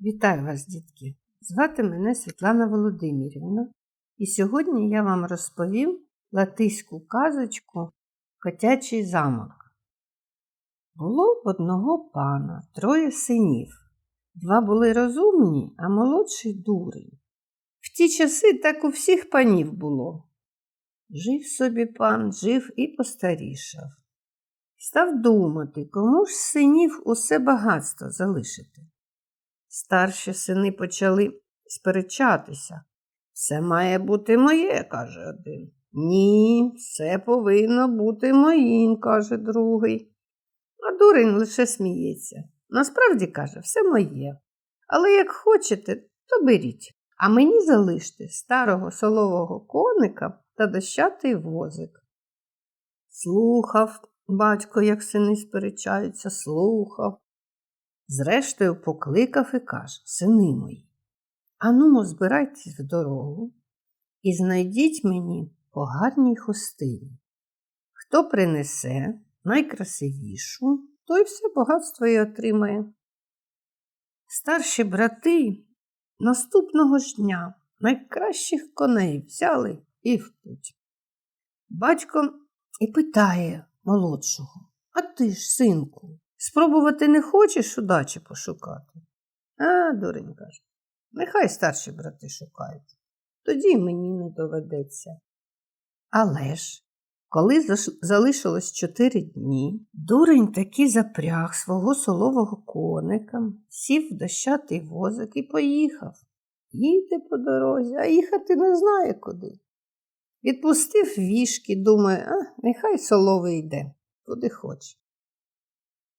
Вітаю вас, дітки! Звати мене Світлана Володимирівна, і сьогодні я вам розповім латиську казочку Котячий замок. Було в одного пана троє синів. Два були розумні, а молодший дурень. В ті часи так у всіх панів було. Жив собі пан, жив і постарішав. Став думати, кому ж синів усе багатство залишити. Старші сини почали сперечатися. Все має бути моє, каже один. Ні, все повинно бути моїм, каже другий. А дурень лише сміється. Насправді каже, все моє. Але як хочете, то беріть. А мені залиште старого солового коника та дощатий возик. Слухав батько, як сини сперечаються, слухав. Зрештою покликав і каже, сини мої, анумо збирайтесь в дорогу і знайдіть мені по гарній хустині. Хто принесе найкрасивішу, той все багатство і отримає. Старші брати наступного ж дня найкращих коней взяли і в путь. Батько і питає молодшого, а ти ж, синку, Спробувати не хочеш удачі пошукати? А, дурень каже, нехай старші брати шукають. Тоді мені не доведеться. Але ж, коли залишилось чотири дні, дурень таки запряг свого солового коника, сів в дощатий возик і поїхав. Їде по дорозі, а їхати не знає куди. Відпустив вішки, думає, а нехай соловий йде, куди хоче.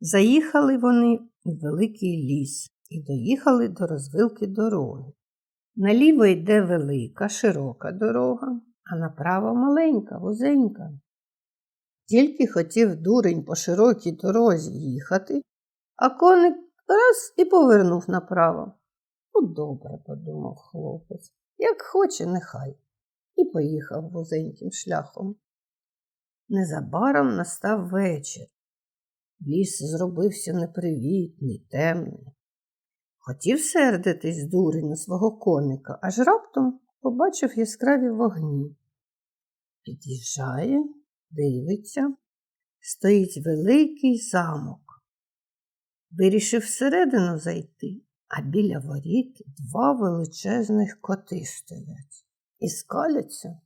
Заїхали вони в великий ліс і доїхали до розвилки дороги. Наліво йде велика, широка дорога, а направо маленька, вузенька. Тільки хотів дурень по широкій дорозі їхати, а коник раз і повернув направо. Ну, добре, подумав хлопець, як хоче, нехай, і поїхав вузеньким шляхом. Незабаром настав вечір. Ліс зробився непривітний, темний. Хотів сердитись дурень на свого коника, аж раптом побачив яскраві вогні. Під'їжджає, дивиться, стоїть великий замок. Вирішив всередину зайти, а біля воріт два величезних коти стоять і скаляться.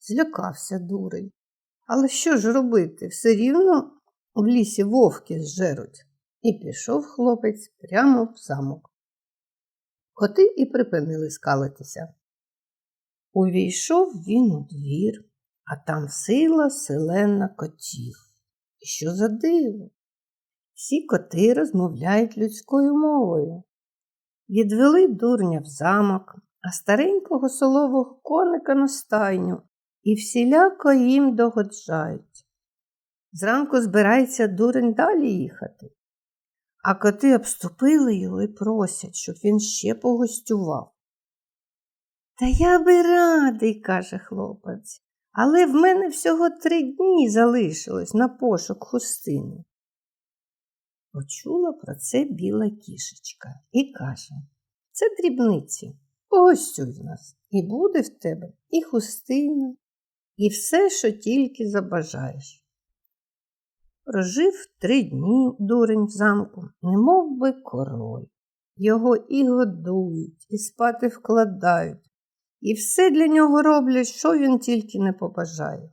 Злякався дурень. Але що ж робити? Все рівно в лісі вовки зжеруть. І пішов хлопець прямо в замок. Коти і припинили скалитися. Увійшов він у двір, а там сила селена котів. І що за диво? Всі коти розмовляють людською мовою. Відвели дурня в замок, а старенького солового коника на стайню і всіляко їм догоджають. Зранку збирається дурень далі їхати. А коти обступили його і просять, щоб він ще погостював. Та я би радий, каже хлопець, але в мене всього три дні залишилось на пошук хустини. Почула про це біла кішечка і каже це дрібниці, погостюй в нас, і буде в тебе і хустина, і все, що тільки забажаєш. Прожив три дні дурень в замку, немов би король. Його і годують, і спати вкладають, і все для нього роблять, що він тільки не побажає.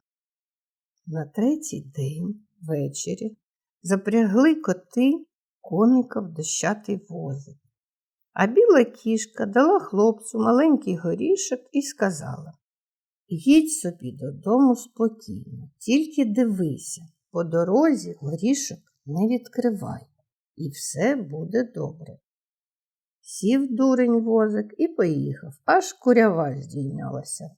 На третій день ввечері запрягли коти коника в дощатий возик. А біла кішка дала хлопцю маленький горішок і сказала Їдь собі додому спокійно, тільки дивися. По дорозі горішок не відкривай, і все буде добре. Сів дурень возик і поїхав, аж курява здійнялася.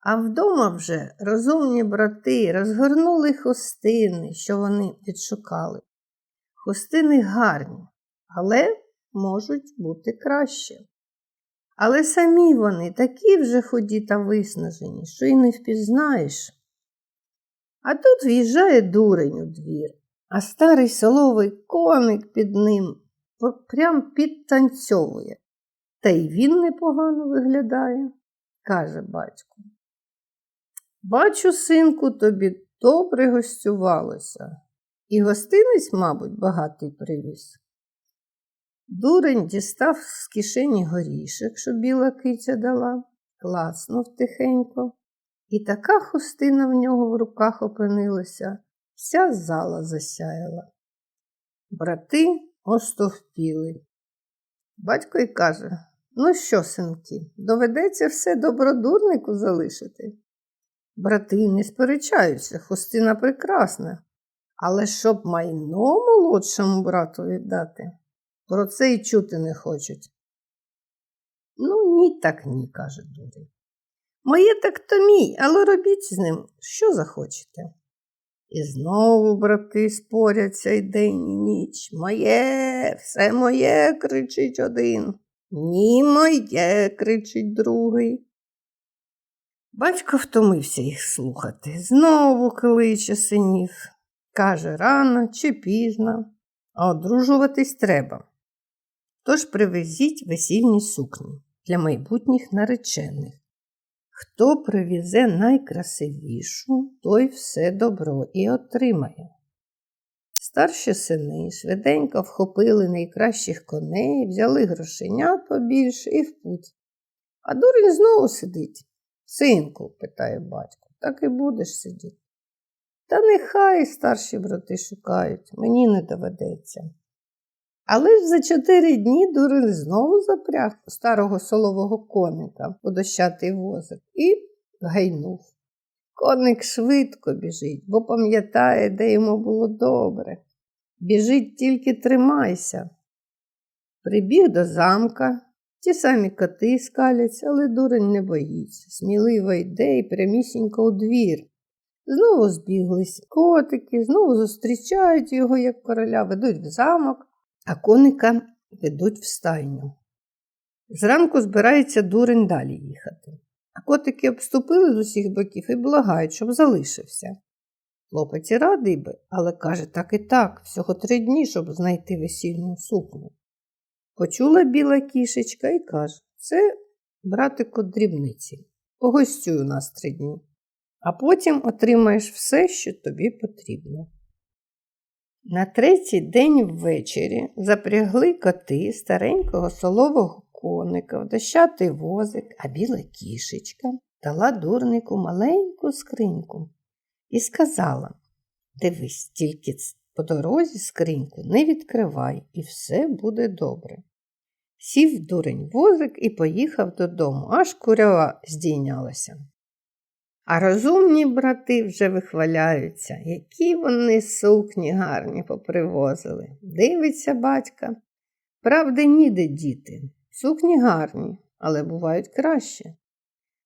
А вдома вже розумні брати розгорнули хустини, що вони відшукали. Хустини гарні, але можуть бути краще. Але самі вони такі вже ході та виснажені, що й не впізнаєш. А тут в'їжджає дурень у двір, а старий соловий коник під ним прям підтанцьовує. Та й він непогано виглядає, каже батько. Бачу, синку, тобі добре гостювалося. І гостинець, мабуть, багатий привіз. Дурень дістав з кишені горішок, що біла киця дала, класнув тихенько, і така хустина в нього в руках опинилася, вся зала засяяла. Брати остовпіли. Батько й каже: Ну що, синки, доведеться все добродурнику залишити. Брати не сперечаються, хустина прекрасна, але щоб майно молодшому брату віддати, про це й чути не хочуть. Ну, ні, так ні, каже дурень. Моє так то мій, але робіть з ним, що захочете. І знову брати споряться й день, і ніч. Моє, все моє, кричить один. Ні, моє, кричить другий. Батько втомився їх слухати. Знову кличе синів. Каже, рано чи пізно, а одружуватись треба. Тож привезіть весільні сукні для майбутніх наречених. Хто привізе найкрасивішу, той все добро і отримає. Старші сини швиденько вхопили найкращих коней, взяли грошенят побільше і в путь. А дурень знову сидить. Синку, питає батько, так і будеш сидіти. Та нехай старші брати шукають, мені не доведеться. Але ж за чотири дні дурень знову запряг старого солового коника у дощатий возик і гайнув. Коник швидко біжить, бо пам'ятає, де йому було добре. Біжить тільки тримайся. Прибіг до замка, ті самі коти скаляться, але дурень не боїться. Сміливо йде і прямісінько у двір. Знову збіглись котики, знову зустрічають його, як короля, ведуть в замок, а коника ведуть в стайню. Зранку збирається дурень далі їхати. А котики обступили з усіх боків і благають, щоб залишився. Хлопець радий би, але каже так і так, всього три дні, щоб знайти весільну сукню. Почула біла кішечка і каже: Це, братику, дрібниці. Погостюй у нас три дні, а потім отримаєш все, що тобі потрібно. На третій день ввечері запрягли коти старенького солового коника в дощатий возик, а біла кішечка дала дурнику маленьку скриньку і сказала Дивись, тільки по дорозі скриньку не відкривай, і все буде добре. Сів дурень возик і поїхав додому, аж курява здійнялася. А розумні брати вже вихваляються, які вони сукні гарні попривозили. Дивиться батька. Правди, ніде діти. Сукні гарні, але бувають краще.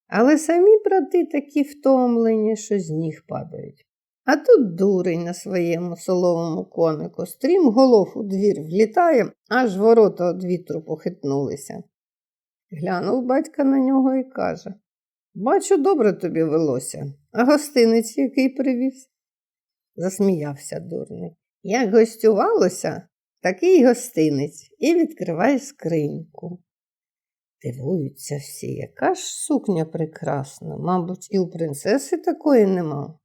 Але самі брати такі втомлені, що з ніг падають. А тут дурень на своєму соловому конику стрім голов у двір влітає, аж ворота від вітру похитнулися. Глянув батька на нього і каже Бачу, добре тобі велося, а гостинець який привіз? Засміявся дурник. Як гостювалося, такий гостинець і відкривай скриньку. Дивуються всі, яка ж сукня прекрасна, мабуть, і у принцеси такої нема.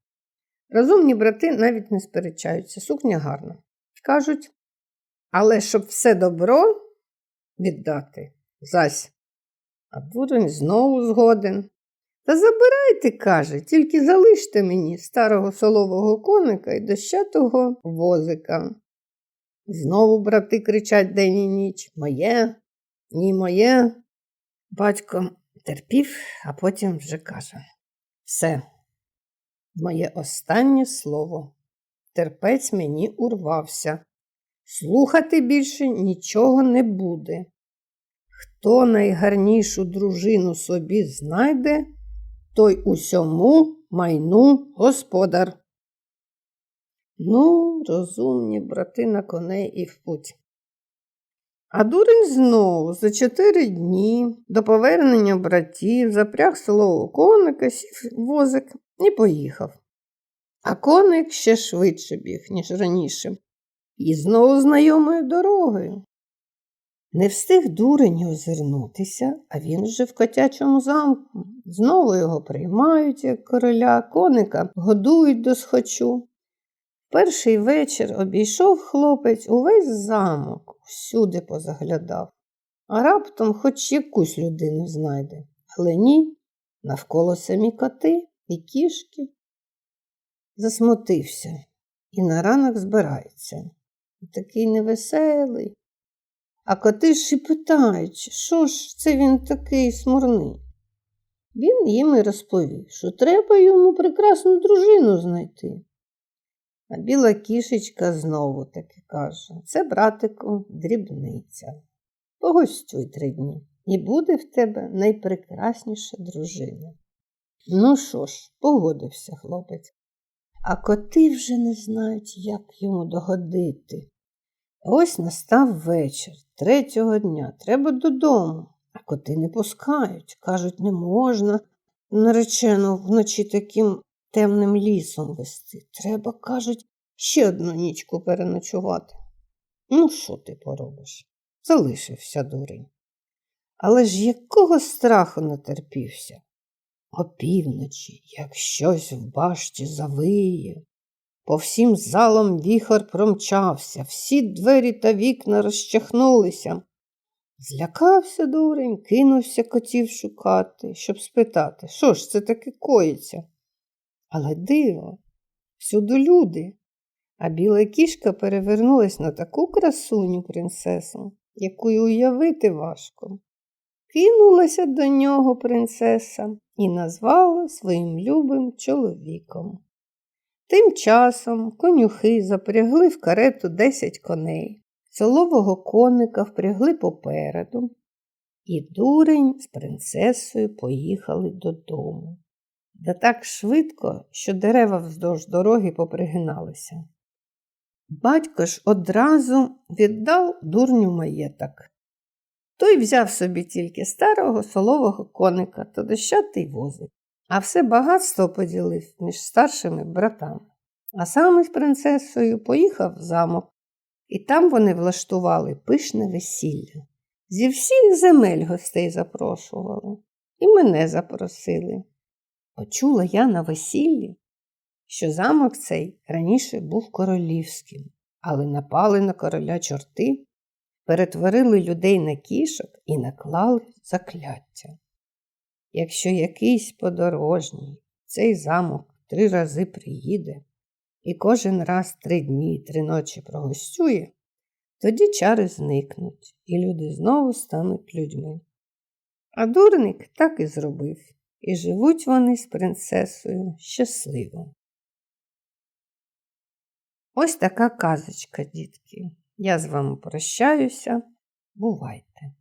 Розумні брати навіть не сперечаються, сукня гарна. Кажуть, але щоб все добро віддати, зась. А дурень знову згоден. Та забирайте, каже, тільки залиште мені старого солового коника і дощатого возика. Знову брати кричать день і ніч Моє, ні моє. Батько терпів, а потім вже каже Все, моє останнє слово. Терпець мені урвався. Слухати більше нічого не буде. Хто найгарнішу дружину собі знайде, той усьому майну господар. Ну, розумні брати на коней і в путь. А дурень знову за чотири дні до повернення братів запряг селового коника, сів возик і поїхав. А коник ще швидше біг, ніж раніше, і знову знайомою дорогою. Не встиг дурень озирнутися, а він вже в котячому замку. Знову його приймають, як короля, коника годують до схочу. Перший вечір обійшов хлопець увесь замок, всюди позаглядав, а раптом хоч якусь людину знайде. Але ні, навколо самі коти і кішки. Засмутився і на ранок збирається. Такий невеселий. А коти ж питають, що ж це він такий смурний. Він їм і розповів, що треба йому прекрасну дружину знайти. А біла кішечка знову таки каже, це, братику, дрібниця. Погостюй три дні, і буде в тебе найпрекрасніша дружина. Ну що ж, погодився хлопець, а коти вже не знають, як йому догодити. Ось настав вечір, третього дня, треба додому, а коти не пускають. Кажуть, не можна наречено вночі таким темним лісом вести. Треба, кажуть, ще одну нічку переночувати. Ну, що ти поробиш? Залишився дурень. Але ж якого страху натерпівся? Опівночі, як щось в башті завиє, по всім залам віхор промчався, всі двері та вікна розчахнулися. Злякався дурень, кинувся котів шукати, щоб спитати, що ж це таке коїться. Але диво, всюди люди, а біла кішка перевернулась на таку красуню принцесу, яку й уявити важко. Кинулася до нього принцеса і назвала своїм любим чоловіком. Тим часом конюхи запрягли в карету десять коней, солового коника впрягли попереду, і дурень з принцесою поїхали додому. Да так швидко, що дерева вздовж дороги попригиналися. Батько ж одразу віддав дурню маєток. Той взяв собі тільки старого солового коника та дощатий возик, а все багатство поділив між старшими братами. А сам із принцесою поїхав в замок, і там вони влаштували пишне весілля. Зі всіх земель гостей запрошували, і мене запросили. Почула я на весіллі, що замок цей раніше був королівським, але напали на короля чорти, перетворили людей на кішок і наклали закляття. Якщо якийсь подорожній цей замок три рази приїде і кожен раз три дні три ночі прогостює, тоді чари зникнуть, і люди знову стануть людьми. А дурник так і зробив, і живуть вони з принцесою щасливо. Ось така казочка, дітки. Я з вами прощаюся. Бувайте!